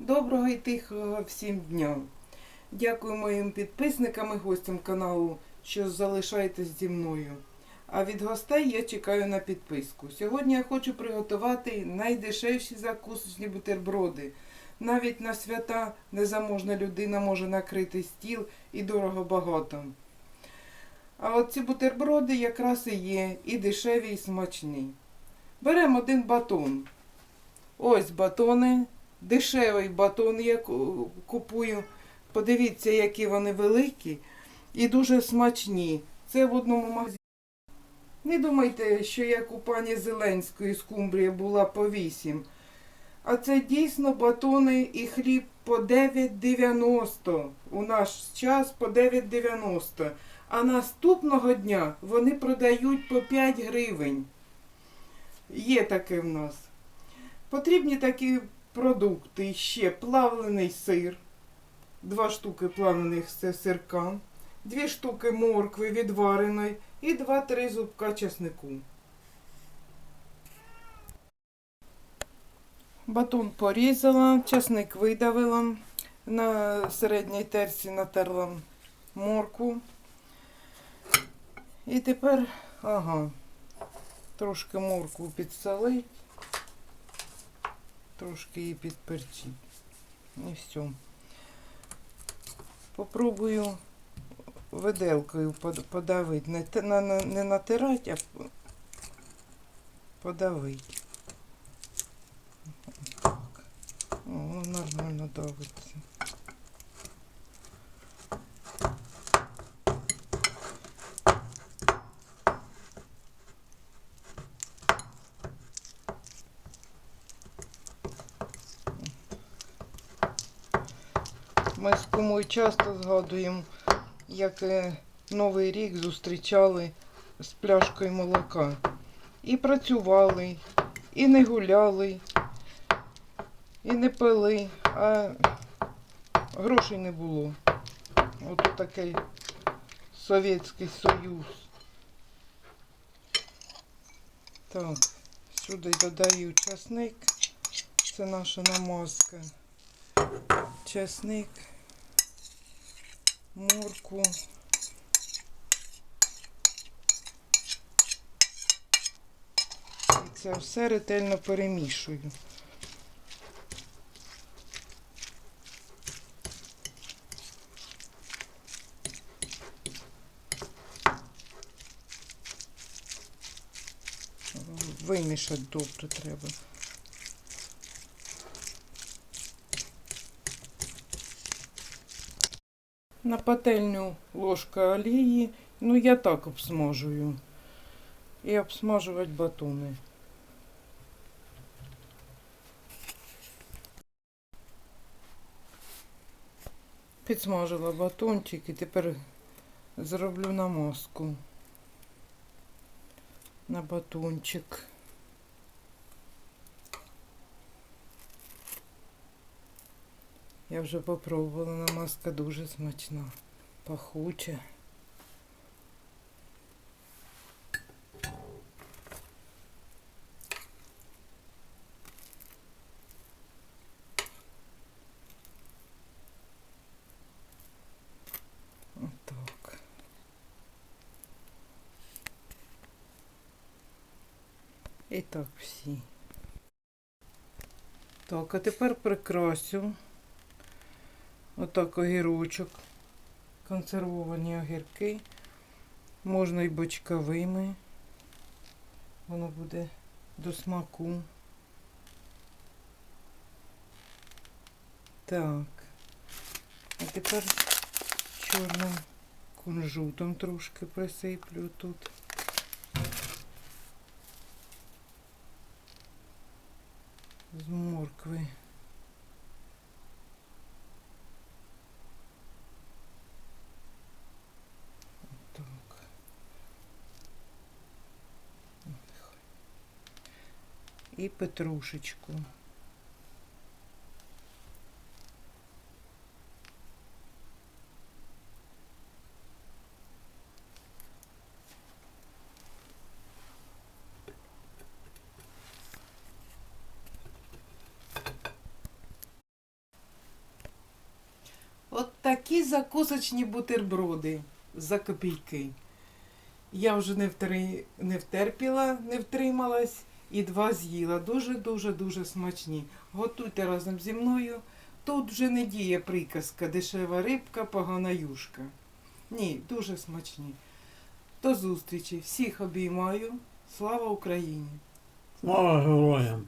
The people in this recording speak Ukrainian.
Доброго і тихого всім дня. Дякую моїм підписникам і гостям каналу, що залишаєтесь зі мною. А від гостей я чекаю на підписку. Сьогодні я хочу приготувати найдешевші закусочні бутерброди. Навіть на свята незаможна людина може накрити стіл і дорого багато. А от ці бутерброди якраз і є і дешеві, і смачні. Беремо один батон. Ось батони. Дешевий батон я купую. Подивіться, які вони великі і дуже смачні. Це в одному магазині. Не думайте, що як у пані Зеленської з Кумбрії була по 8. А це дійсно батони і хліб по 9,90. У наш час по 9,90. А наступного дня вони продають по 5 гривень. Є таке в нас. Потрібні такі продукти. Ще плавлений сир, два штуки плавлених сирка, дві штуки моркви відвареної і два-три зубка чеснику. Батон порізала, чесник видавила, на середній терці натерла морку. І тепер, ага, трошки моркву підсолить трошки її підперчить. І все. Попробую виделкою под- подавити. Не, на- не натирати, а подавити. Так. О, нормально давиться. Ми з кумою часто згадуємо, як е, Новий рік зустрічали з пляшкою молока. І працювали, і не гуляли, і не пили, а грошей не було. Ото такий Совєтський Союз. Так, сюди додаю часник. Це наша намазка чесник, морку. І це все ретельно перемішую. Вимішати добре треба. На пательню ложка олії. Ну, я так обсмажую. І обсмажувати батони. Підсмажила батончик і тепер зроблю намазку на батончик. Я вже попробувала, намазка дуже смачна, пахуча. І так всі. Так, а тепер прикрасю. Отак огірочок. Консервовані огірки. Можна і бочковими. Воно буде до смаку. Так. А тепер чорним кунжутом трошки присиплю тут. З моркви. Так. Нехай. І петрушечку. такі закусочні бутерброди за копійки. Я вже не, втри... не втерпіла, не втрималась і два з'їла. Дуже-дуже дуже смачні. Готуйте разом зі мною. Тут вже не діє приказка дешева рибка, погана юшка. Ні, дуже смачні. До зустрічі. Всіх обіймаю. Слава Україні! Слава героям!